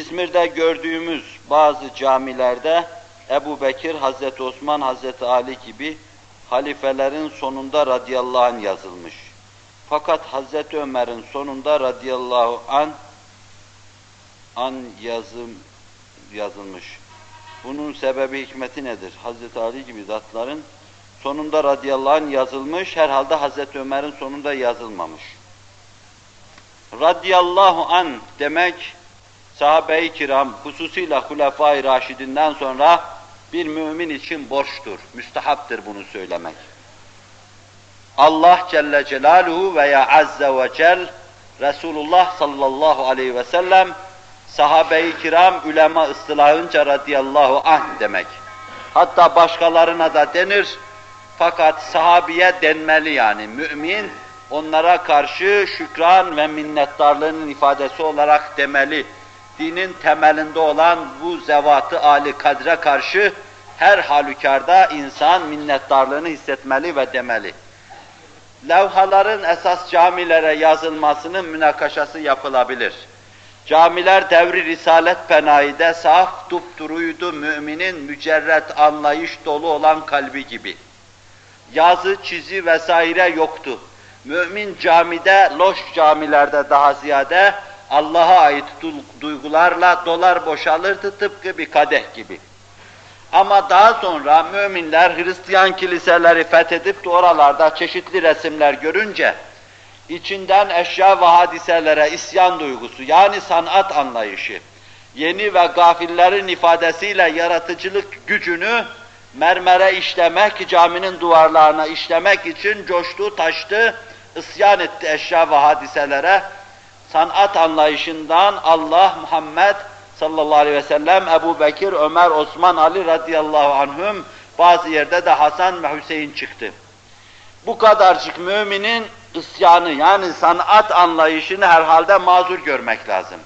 İzmir'de gördüğümüz bazı camilerde Ebu Bekir, Hazreti Osman, Hazreti Ali gibi halifelerin sonunda radıyallahu anh yazılmış. Fakat Hazreti Ömer'in sonunda radıyallahu an an yazım yazılmış. Bunun sebebi hikmeti nedir? Hazreti Ali gibi zatların sonunda radıyallahu anh yazılmış, herhalde Hazreti Ömer'in sonunda yazılmamış. Radıyallahu an demek sahabe-i kiram, hususuyla Hulefai Raşidinden sonra bir mümin için borçtur, müstehaptır bunu söylemek. Allah Celle Celaluhu veya Azze ve Cel, Resulullah sallallahu aleyhi ve sellem, sahabe-i kiram, ulema ıstılahınca radıyallahu anh demek. Hatta başkalarına da denir, fakat sahabiye denmeli yani, mümin, onlara karşı şükran ve minnettarlığının ifadesi olarak demeli dinin temelinde olan bu zevatı âli kadre karşı her halükarda insan minnettarlığını hissetmeli ve demeli. Levhaların esas camilere yazılmasının münakaşası yapılabilir. Camiler devri Risalet Penayi'de saf dupduruydu müminin mücerret anlayış dolu olan kalbi gibi. Yazı, çizi vesaire yoktu. Mümin camide, loş camilerde daha ziyade Allah'a ait duygularla dolar boşalırdı tıpkı bir kadeh gibi. Ama daha sonra müminler Hristiyan kiliseleri fethedip de oralarda çeşitli resimler görünce içinden eşya ve hadiselere isyan duygusu yani sanat anlayışı yeni ve gafillerin ifadesiyle yaratıcılık gücünü mermere işlemek, caminin duvarlarına işlemek için coştu, taştı, isyan etti eşya ve hadiselere sanat anlayışından Allah, Muhammed sallallahu aleyhi ve sellem, Ebu Bekir, Ömer, Osman, Ali radıyallahu anhüm, bazı yerde de Hasan ve Hüseyin çıktı. Bu kadarcık müminin isyanı yani sanat anlayışını herhalde mazur görmek lazım.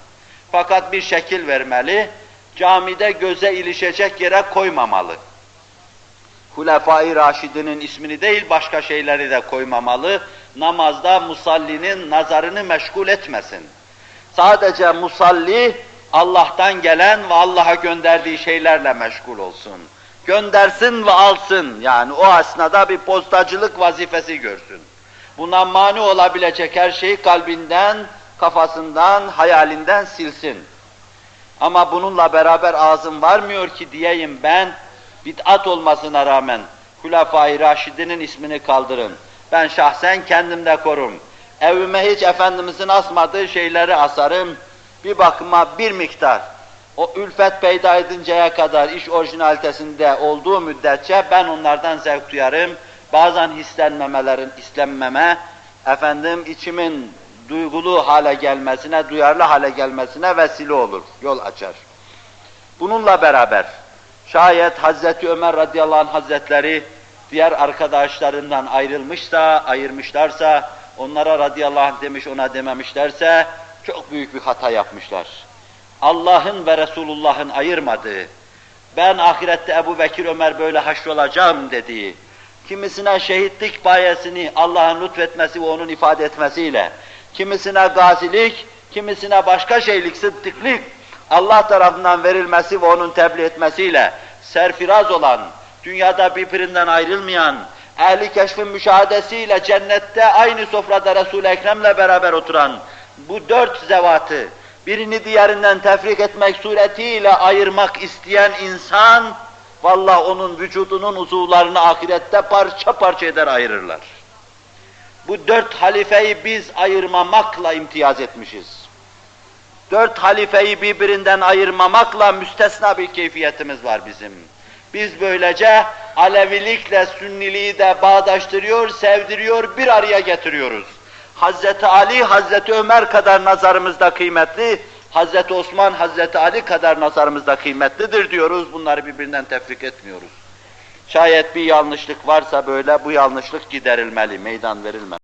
Fakat bir şekil vermeli, camide göze ilişecek yere koymamalı. Hulefai Raşidinin ismini değil başka şeyleri de koymamalı. Namazda musallinin nazarını meşgul etmesin. Sadece musalli Allah'tan gelen ve Allah'a gönderdiği şeylerle meşgul olsun. Göndersin ve alsın. Yani o esnada bir postacılık vazifesi görsün. Buna mani olabilecek her şeyi kalbinden, kafasından, hayalinden silsin. Ama bununla beraber ağzım varmıyor ki diyeyim ben, bid'at olmasına rağmen Hulefai Raşidinin ismini kaldırın. Ben şahsen kendimde korum. Evime hiç Efendimizin asmadığı şeyleri asarım. Bir bakıma bir miktar. O ülfet peyda edinceye kadar iş orijinalitesinde olduğu müddetçe ben onlardan zevk duyarım. Bazen hislenmemelerin, islenmeme, efendim içimin duygulu hale gelmesine, duyarlı hale gelmesine vesile olur, yol açar. Bununla beraber şayet Hazreti Ömer radıyallahu anh hazretleri diğer arkadaşlarından ayrılmışsa, ayırmışlarsa, onlara radıyallahu anh demiş, ona dememişlerse çok büyük bir hata yapmışlar. Allah'ın ve Resulullah'ın ayırmadığı, ben ahirette Ebu Bekir Ömer böyle haşrolacağım dediği, kimisine şehitlik bayesini Allah'ın lütfetmesi ve onun ifade etmesiyle, kimisine gazilik, kimisine başka şeylik, sıddıklık, Allah tarafından verilmesi ve onun tebliğ etmesiyle serfiraz olan, dünyada birbirinden ayrılmayan, ehli keşfin müşahadesiyle cennette aynı sofrada Resul-i Ekrem'le beraber oturan bu dört zevatı birini diğerinden tefrik etmek suretiyle ayırmak isteyen insan vallahi onun vücudunun uzuvlarını ahirette parça parça eder ayırırlar. Bu dört halifeyi biz ayırmamakla imtiyaz etmişiz. Dört halifeyi birbirinden ayırmamakla müstesna bir keyfiyetimiz var bizim. Biz böylece Alevilikle Sünniliği de bağdaştırıyor, sevdiriyor, bir araya getiriyoruz. Hazreti Ali, Hazreti Ömer kadar nazarımızda kıymetli, Hazreti Osman, Hazreti Ali kadar nazarımızda kıymetlidir diyoruz, bunları birbirinden tefrik etmiyoruz. Şayet bir yanlışlık varsa böyle bu yanlışlık giderilmeli, meydan verilmeli.